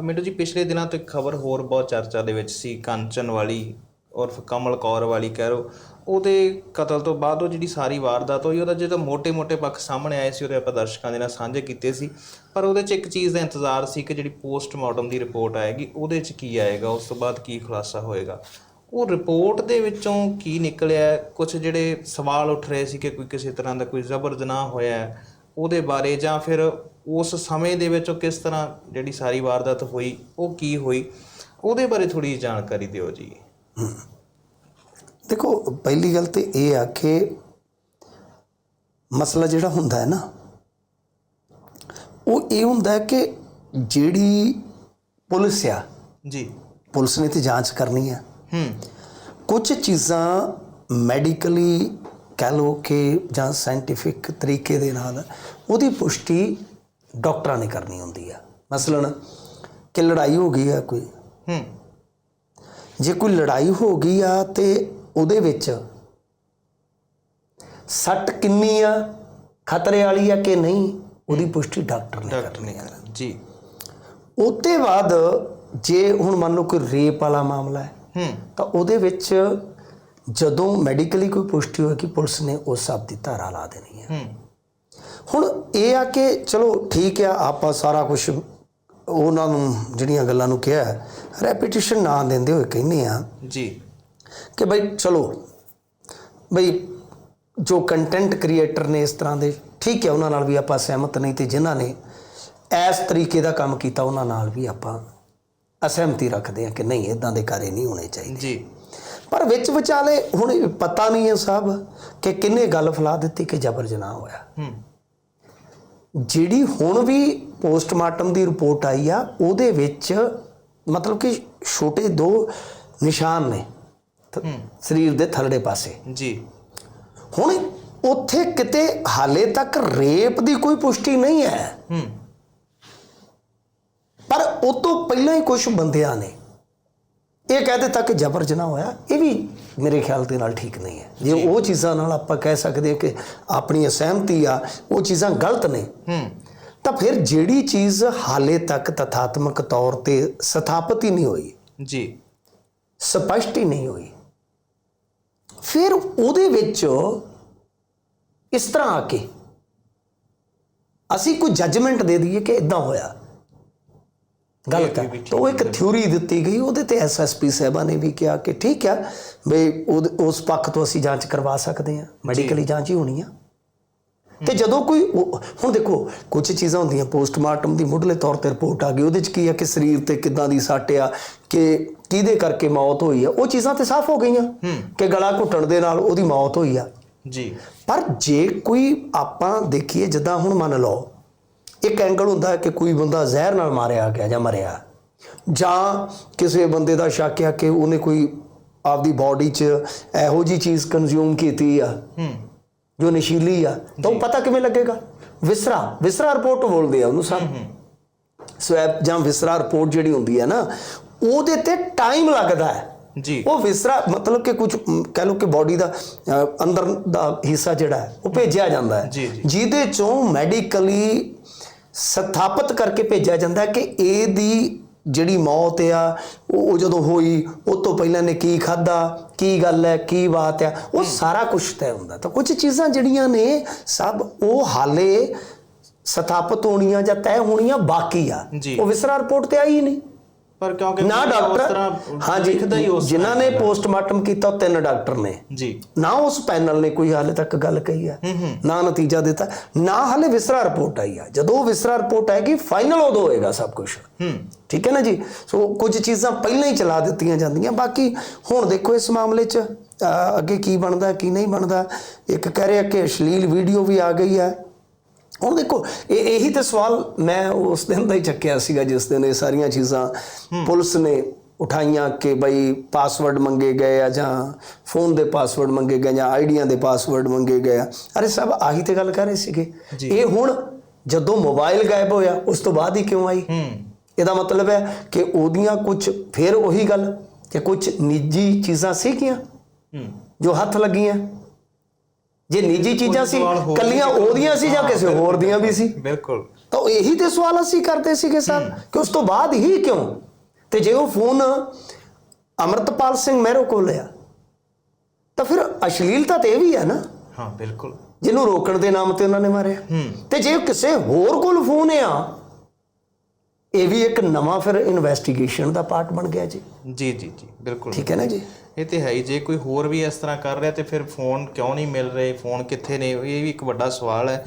ਮਿੰਟੂ ਜੀ, ਪਿਛਲੇ ਦਿਨਾਂ ਤੋਂ ਇੱਕ ਖਬਰ ਹੋਰ ਬਹੁਤ ਚਰਚਾ ਦੇ ਵਿੱਚ ਸੀ, ਕੰਚਨ ਵਾਲੀ ਔਰ ਕਮਲ ਕੌਰ ਵਾਲੀ ਕਹਿ ਰੋ ਉਹਦੇ ਕਤਲ ਤੋਂ ਬਾਅਦ ਉਹ ਜਿਹੜੀ ਸਾਰੀ ਵਾਰਦਾਤ ਹੋਈ, ਉਹਦਾ ਜਿਹੜਾ ਮੋٹے-ਮੋٹے ਪੱਖ ਸਾਹਮਣੇ ਆਏ ਸੀ, ਉਹਦੇ ਆਪਾਂ ਦਰਸ਼ਕਾਂ ਦੇ ਨਾਲ ਸਾਂਝੇ ਕੀਤੇ ਸੀ। ਪਰ ਉਹਦੇ 'ਚ ਇੱਕ ਚੀਜ਼ ਦਾ ਇੰਤਜ਼ਾਰ ਸੀ ਕਿ ਜਿਹੜੀ ਪੋਸਟਮਾਰਟਮ ਦੀ ਰਿਪੋਰਟ ਆਏਗੀ, ਉਹਦੇ 'ਚ ਕੀ ਆਏਗਾ, ਉਸ ਤੋਂ ਬਾਅਦ ਕੀ ਖੁਲਾਸਾ ਹੋਏਗਾ। ਉਹ ਰਿਪੋਰਟ ਦੇ ਵਿੱਚੋਂ ਕੀ ਨਿਕਲਿਆ ਕੁਝ ਜਿਹੜੇ ਸਵਾਲ ਉੱਠ ਰਹੇ ਸੀ ਕਿ ਕੋਈ ਕਿਸੇ ਤਰ੍ਹਾਂ ਦਾ ਕੋਈ ਜ਼ਬਰ ਜਨਾਹ ਹੋਇਆ, ਉਹਦੇ ਬਾਰੇ ਜਾਂ ਫਿਰ ਉਸ ਸਮੇਂ ਦੇ ਵਿੱਚ ਉਹ ਕਿਸ ਤਰ੍ਹਾਂ ਜਿਹੜੀ ਸਾਰੀ ਵਾਰਦਾਤ ਹੋਈ ਉਹ ਕੀ ਹੋਈ ਉਹਦੇ ਬਾਰੇ ਥੋੜੀ ਜਾਣਕਾਰੀ ਦਿਓ ਜੀ। ਦੇਖੋ ਪਹਿਲੀ ਗੱਲ ਤੇ ਇਹ ਆ ਕਿ ਮਸਲਾ ਜਿਹੜਾ ਹੁੰਦਾ ਹੈ ਨਾ ਉਹ ਇਹ ਹੁੰਦਾ ਹੈ ਕਿ ਜਿਹੜੀ ਪੁਲਿਸ ਆ ਜੀ। ਪੁਲਿਸ ਨੇ ਤੇ ਜਾਂਚ ਕਰਨੀ ਆ ਹੂੰ। ਕੁਝ ਚੀਜ਼ਾਂ ਮੈਡੀਕਲੀ ਕਹਿ ਲਓ ਕਿ ਜਾਂ ਸਾਇੰਟੀਫਿਕ ਤਰੀਕੇ ਦੇ ਨਾਲ ਉਹਦੀ ਪੁਸ਼ਟੀ ਡਾਕਟਰਾਂ ਨੇ ਕਰਨੀ ਹੁੰਦੀ ਆ। ਮਸਲਨ ਕਿ ਲੜਾਈ ਹੋ ਗਈ ਆ ਕੋਈ। ਹੂੰ। ਜੇ ਕੋਈ ਲੜਾਈ ਹੋ ਗਈ ਆ ਤੇ ਉਹਦੇ ਵਿੱਚ ਸੱਟ ਕਿੰਨੀ ਆ ਖਤਰੇ ਵਾਲੀ ਆ ਕਿ ਨਹੀਂ ਉਹਦੀ ਪੁਸ਼ਟੀ ਡਾਕਟਰ ਨੇ ਡਾਕਟਰ ਨੇ ਕਰਾ ਜੀ। ਉਹਤੇ ਬਾਅਦ ਜੇ ਹੁਣ ਮੰਨ ਲਓ ਕੋਈ ਰੇਪ ਵਾਲਾ ਮਾਮਲਾ ਹੈ ਹੂੰ। ਤਾਂ ਉਹਦੇ ਵਿੱਚ ਜਦੋਂ ਮੈਡੀਕਲੀ ਕੋਈ ਪੁਸ਼ਟੀ ਹੋਏਗੀ ਪੁਲਿਸ ਨੇ ਉਸ ਸਭ ਦੀ ਧਾਰਾ ਲਾ ਦੇਣੀ ਹੈ ਹੂੰ। ਹੁਣ ਇਹ ਆ ਕਿ ਚਲੋ ਠੀਕ ਆ ਆਪਾਂ ਸਾਰਾ ਕੁਝ ਉਹਨਾਂ ਨੂੰ ਜਿਹੜੀਆਂ ਗੱਲਾਂ ਨੂੰ ਕਿਹਾ ਰੈਪੀਟੀਸ਼ਨ ਨਾ ਦਿੰਦੇ ਹੋਏ ਕਹਿੰਦੇ ਆ ਜੀ। ਕਿ ਬਈ ਚਲੋ ਬਈ ਜੋ ਕੰਟੈਂਟ ਕ੍ਰੀਏਟਰ ਨੇ ਇਸ ਤਰ੍ਹਾਂ ਦੇ ਠੀਕ ਹੈ ਉਹਨਾਂ ਨਾਲ ਵੀ ਆਪਾਂ ਸਹਿਮਤ ਨਹੀਂ ਤੇ ਜਿਨ੍ਹਾਂ ਨੇ ਇਸ ਤਰੀਕੇ ਦਾ ਕੰਮ ਕੀਤਾ ਉਹਨਾਂ ਨਾਲ ਵੀ ਆਪਾਂ ਅਸਹਿਮਤੀ ਰੱਖਦੇ ਹਾਂ ਕਿ ਨਹੀਂ ਇਦਾਂ ਦੇ ਕਾਰੇ ਨਹੀਂ ਹੋਣੇ ਚਾਹੀਦੇ। ਜੀ। ਪਰ ਵਿੱਚ ਵਿਚਾਲੇ ਹੁਣ ਪਤਾ ਨਹੀਂ ਹੈ ਸਾਹਿਬ ਕਿ ਕਿੰਨੇ ਗੱਲ ਫਲਾ ਦਿੱਤੀ ਕਿ ਜਬਰ ਜਨਾਹ ਹੋਇਆ। ਹੂੰ। ਜਿਹੜੀ ਹੁਣ ਵੀ ਪੋਸਟਮਾਰਟਮ ਦੀ ਰਿਪੋਰਟ ਆਈ ਆ ਉਹਦੇ ਵਿੱਚ ਮਤਲਬ ਕਿ ਛੋਟੇ ਦੋ ਨਿਸ਼ਾਨ ਨੇ ਸਰੀਰ ਦੇ ਥੱਲੜੇ ਪਾਸੇ। ਜੀ। ਹੁਣ ਉੱਥੇ ਕਿਤੇ ਹਾਲੇ ਤੱਕ ਰੇਪ ਦੀ ਕੋਈ ਪੁਸ਼ਟੀ ਨਹੀਂ ਹੈ। ਹੂੰ। ਪਰ ਉਹ ਤੋਂ ਪਹਿਲਾਂ ਹੀ ਕੁਝ ਬੰਦਿਆਂ ਨੇ ਇਹ ਕਹਿ ਦਿੱਤਾ ਕਿ ਜਬਰ ਜਨਾਹ ਹੋਇਆ ਇਹ ਵੀ ਮੇਰੇ ਖਿਆਲ ਦੇ ਨਾਲ ਠੀਕ ਨਹੀਂ ਹੈ। ਜੇ ਉਹ ਚੀਜ਼ਾਂ ਨਾਲ ਆਪਾਂ ਕਹਿ ਸਕਦੇ ਹਾਂ ਕਿ ਆਪਣੀ ਅਸਹਿਮਤੀ ਆ ਉਹ ਚੀਜ਼ਾਂ ਗਲਤ ਨੇ ਹੂੰ। ਤਾਂ ਫਿਰ ਜਿਹੜੀ ਚੀਜ਼ ਹਾਲੇ ਤੱਕ ਤਥਾਤਮਕ ਤੌਰ ਤੇ ਸਥਾਪਿਤ ਹੀ ਨਹੀਂ ਹੋਈ ਜੀ। ਸਪਸ਼ਟ ਹੀ ਨਹੀਂ ਹੋਈ ਫਿਰ ਉਹਦੇ ਵਿੱਚ ਇਸ ਤਰ੍ਹਾਂ ਆ ਕੇ ਅਸੀਂ ਕੋਈ ਜੱਜਮੈਂਟ ਦੇ ਦਈਏ ਕਿ ਇਦਾਂ ਹੋਇਆ। ਗਲਤ ਹੈ ਤਾਂ ਉਹ ਇੱਕ ਥਿਊਰੀ ਦਿੱਤੀ ਗਈ ਉਹਦੇ ਤੇ ਐਸਐਸਪੀ ਸਾਹਿਬਾਂ ਨੇ ਵੀ ਕਿਹਾ ਕਿ ਠੀਕ ਆ ਬਈ ਉਸ ਪੱਖ ਤੋਂ ਅਸੀਂ ਜਾਂਚ ਕਰਵਾ ਸਕਦੇ ਹਾਂ ਮੈਡੀਕਲੀ ਜਾਂਚ ਹੀ ਹੋਣੀ ਆ। ਤੇ ਜਦੋਂ ਕੋਈ ਹੁਣ ਦੇਖੋ ਕੁਝ ਚੀਜ਼ਾਂ ਹੁੰਦੀਆਂ ਪੋਸਟਮਾਰਟਮ ਦੀ ਮੁੱਢਲੇ ਤੌਰ ਤੇ ਰਿਪੋਰਟ ਆ ਗਈ ਉਹਦੇ ਚ ਕੀ ਆ ਕਿ ਸਰੀਰ ਤੇ ਕਿੱਦਾਂ ਦੀ ਸੱਟ ਆ ਕਿ ਕਿਹਦੇ ਕਰਕੇ ਮੌਤ ਹੋਈ ਆ ਉਹ ਚੀਜ਼ਾਂ ਤੇ ਸਾਫ਼ ਹੋ ਗਈਆਂ। ਕਿ ਗਲਾ ਘੁੱਟਣ ਦੇ ਨਾਲ ਉਹਦੀ ਮੌਤ ਹੋਈ ਆ। ਜੀ। ਪਰ ਜੇ ਕੋਈ ਆਪਾਂ ਦੇਖੀਏ ਜਿੱਦਾਂ ਹੁਣ ਮੰਨ ਲਓ ਇੱਕ ਐਂਗਲ ਹੁੰਦਾ ਹੈ ਕਿ ਕੋਈ ਬੰਦਾ ਜ਼ਹਿਰ ਨਾਲ ਮਾਰਿਆ ਗਿਆ ਜਾਂ ਮਰਿਆ। ਜਾਂ ਕਿਸੇ ਬੰਦੇ ਦਾ ਸ਼ੱਕ ਆ ਕਿ ਉਹਨੇ ਕੋਈ ਆਪਦੀ ਬਾਡੀ 'ਚ ਇਹੋ ਜੀ ਚੀਜ਼ ਕੰਜ਼ਿਊਮ ਕੀਤੀ ਆ ਹੂੰ। ਜੋ ਨਸ਼ੀਲੀ ਆ। ਤਾਂ ਪਤਾ ਕਿਵੇਂ ਲੱਗੇਗਾ? ਵਿਸਰਾ ਵਿਸਰਾ ਰਿਪੋਰਟ ਬੋਲਦੇ ਆ ਉਹਨੂੰ ਸਭ ਸਵੈਪ ਜਾਂ ਵਿਸਰਾ ਰਿਪੋਰਟ ਜਿਹੜੀ ਹੁੰਦੀ ਹੈ ਨਾ ਉਹਦੇ ਤੇ ਟਾਈਮ ਲੱਗਦਾ ਹੈ। ਜੀ। ਉਹ ਵਿਸਰਾ ਮਤਲਬ ਕਿ ਕੁਝ ਕਹਿ ਲਓ ਕਿ ਬਾਡੀ ਦਾ ਅੰਦਰ ਦਾ ਹਿੱਸਾ ਜਿਹੜਾ ਹੈ ਉਹ ਭੇਜਿਆ ਜਾਂਦਾ ਹੈ। ਜਿਹਦੇ ਚੋਂ ਮੈਡੀਕਲੀ ਸਥਾਪਿਤ ਕਰਕੇ ਭੇਜਿਆ ਜਾਂਦਾ ਕਿ ਇਹਦੀ ਜਿਹੜੀ ਮੌਤ ਆ ਉਹ ਜਦੋਂ ਹੋਈ ਉਹ ਤੋਂ ਪਹਿਲਾਂ ਨੇ ਕੀ ਖਾਦਾ ਕੀ ਗੱਲ ਹੈ ਕੀ ਬਾਤ ਆ ਉਹ ਸਾਰਾ ਕੁਝ ਤੈਅ ਹੁੰਦਾ। ਤਾਂ ਕੁਝ ਚੀਜ਼ਾਂ ਜਿਹੜੀਆਂ ਨੇ ਸਭ ਉਹ ਹਾਲੇ ਸਥਾਪਿਤ ਹੋਣੀਆਂ ਜਾਂ ਤੈਅ ਹੋਣੀਆਂ ਬਾਕੀ ਆ। ਉਹ ਵਿਸਰਾ ਰਿਪੋਰਟ ਤੇ ਆਈ ਨਹੀਂ। ਪਰ ਕਿਉਂਕਿ ਨਾ ਡਾਕਟਰ ਹਾਂਜੀ ਜਿਨ੍ਹਾਂ ਨੇ ਪੋਸਟਮਾਰਟਮ ਕੀਤਾ ਉਹ ਤਿੰਨ ਡਾਕਟਰ ਨੇ। ਜੀ। ਨਾ ਉਸ ਪੈਨਲ ਨੇ ਕੋਈ ਹਾਲੇ ਤੱਕ ਗੱਲ ਕਹੀ ਹੈ। ਨਾ ਨਤੀਜਾ ਦਿੱਤਾ ਨਾ ਹਾਲੇ ਵਿਸਰਾ ਰਿਪੋਰਟ ਆਈ ਆ ਜਦੋਂ ਵਿਸਰਾ ਰਿਪੋਰਟ ਆਏਗੀ ਫਾਈਨਲ ਉਦੋਂ ਹੋਏਗਾ ਸਭ ਕੁਝ ਹੂੰ। ਠੀਕ ਹੈ ਨਾ ਜੀ? ਸੋ ਕੁਝ ਚੀਜ਼ਾਂ ਪਹਿਲਾਂ ਹੀ ਚਲਾ ਦਿੱਤੀਆਂ ਜਾਂਦੀਆਂ ਬਾਕੀ ਹੁਣ ਦੇਖੋ ਇਸ ਮਾਮਲੇ 'ਚ ਅੱਗੇ ਕੀ ਬਣਦਾ ਕੀ ਨਹੀਂ ਬਣਦਾ। ਇੱਕ ਕਹਿ ਰਿਹਾ ਕਿ ਅਸ਼ਲੀਲ ਵੀਡੀਓ ਵੀ ਆ ਗਈ ਹੈ। ਹੁਣ ਦੇਖੋ ਇਹ ਇਹੀ ਤੇ ਸਵਾਲ ਮੈਂ ਉਸ ਦਿਨ ਦਾ ਹੀ ਚੱਕਿਆ ਸੀਗਾ ਜਿਸ ਦਿਨ ਇਹ ਸਾਰੀਆਂ ਚੀਜ਼ਾਂ ਪੁਲਿਸ ਨੇ ਉਠਾਈਆਂ ਕਿ ਬਈ ਪਾਸਵਰਡ ਮੰਗੇ ਗਏ ਆ ਜਾਂ ਫੋਨ ਦੇ ਪਾਸਵਰਡ ਮੰਗੇ ਗਏ ਜਾਂ ਆਈਡੀਆਂ ਦੇ ਪਾਸਵਰਡ ਮੰਗੇ ਗਏ ਆ। ਅਰੇ ਸਭ ਆਹੀ ਤੇ ਗੱਲ ਕਰ ਰਹੇ ਸੀਗੇ। ਇਹ ਹੁਣ ਜਦੋਂ ਮੋਬਾਈਲ ਗਾਇਬ ਹੋਇਆ ਉਸ ਤੋਂ ਬਾਅਦ ਹੀ ਕਿਉਂ ਆਈ? ਇਹਦਾ ਮਤਲਬ ਹੈ ਕਿ ਉਹਦੀਆਂ ਕੁਝ ਫਿਰ ਉਹੀ ਗੱਲ ਕਿ ਕੁਝ ਨਿੱਜੀ ਚੀਜ਼ਾਂ ਸੀਗੀਆਂ ਜੋ ਹੱਥ ਲੱਗੀਆਂ। ਜੇ ਨਿੱਜੀ ਚੀਜ਼ਾਂ ਸੀ ਕੱਲੀਆਂ ਉਹਦੀਆਂ ਸੀ ਜਾਂ ਕਿਸੇ ਹੋਰ ਦੀਆਂ ਵੀ ਸੀ? ਬਿਲਕੁਲ। ਤਾਂ ਇਹੀ ਤੇ ਸਵਾਲ ਅਸੀਂ ਕਰਦੇ ਸੀਗੇ ਸਰ ਕਿ ਉਸ ਤੋਂ ਬਾਅਦ ਹੀ ਕਿਉਂ? ਤੇ ਜੇ ਉਹ ਫੋਨ ਅਮਰਤਪਾਲ ਸਿੰਘ ਮਹਿਰੋ ਕੋਲ ਆ ਤਾਂ ਫਿਰ ਅਸ਼ਲੀਲਤਾ ਤੇ ਇਹ ਵੀ ਹੈ ਨਾ। ਹਾਂ ਬਿਲਕੁਲ। ਜਿਹਨੂੰ ਰੋਕਣ ਦੇ ਨਾਮ ਤੇ ਉਹਨਾਂ ਨੇ ਮਾਰਿਆ। ਤੇ ਜੇ ਕਿਸੇ ਹੋਰ ਕੋਲ ਫੋਨ ਆ ਇਹ ਵੀ ਇੱਕ ਨਵਾਂ ਫਿਰ ਇਨਵੈਸਟੀਗੇਸ਼ਨ ਦਾ ਪਾਰਟ ਬਣ ਗਿਆ ਜੀ। ਜੀ ਜੀ ਜੀ ਬਿਲਕੁਲ। ਠੀਕ ਹੈ ਨਾ ਜੀ? ਇਹ ਤੇ ਹੈ ਹੀ ਜੇ ਕੋਈ ਹੋਰ ਵੀ ਇਸ ਤਰ੍ਹਾਂ ਕਰ ਰਿਹਾ ਤੇ ਫਿਰ ਫੋਨ ਕਿਉਂ ਨਹੀਂ ਮਿਲ ਰਹੇ ਫੋਨ ਕਿੱਥੇ ਨੇ ਇਹ ਵੀ ਇੱਕ ਵੱਡਾ ਸਵਾਲ ਹੈ।